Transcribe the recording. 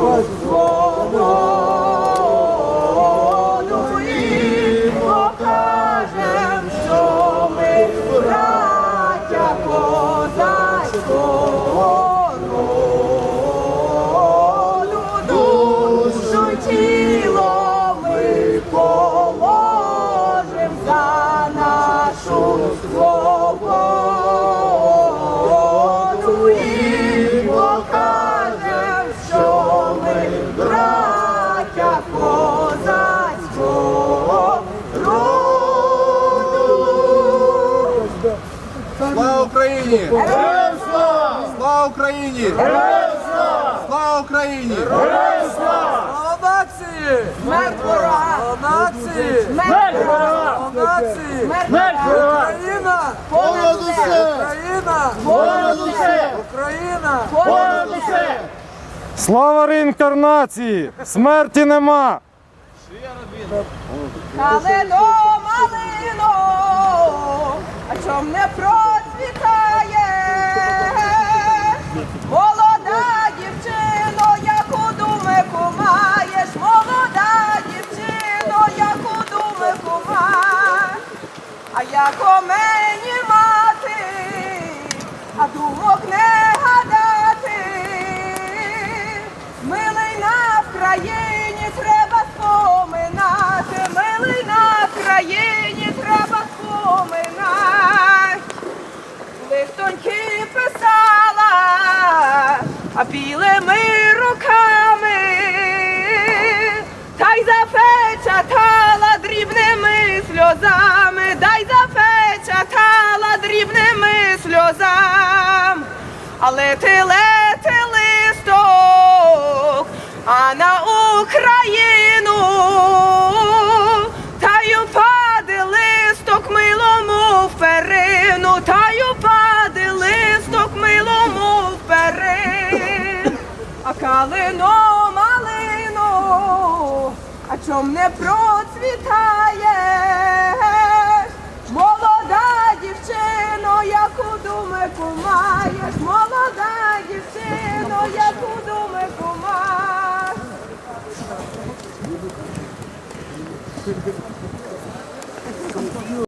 Господа. Слава Україні! Героям слава! Слава Україні! Героям слава! Слава Україні! Героям слава! Слава нації! Смерть ворога! Слава нації! Смерть ворога! Слава нації! Смерть ворога! Україна! Понад усе! Україна! Понад усе! Україна! Понад усе! Слава реінкарнації! Смерті нема! Калино, малино, а чом не процвітає? А як о мені мати, а думок не гадати, милий на Вкраїні треба споминати, милий на Вкраїні треба споминати. Листоньки писала, а білими але ти лети листок, а на Україну та й упаде листок милому в перину, та й упаде листок милому в перину, а калино малино, а чом не процвітає? Молода дівчино, яку думику маєш, 그, 그, 그.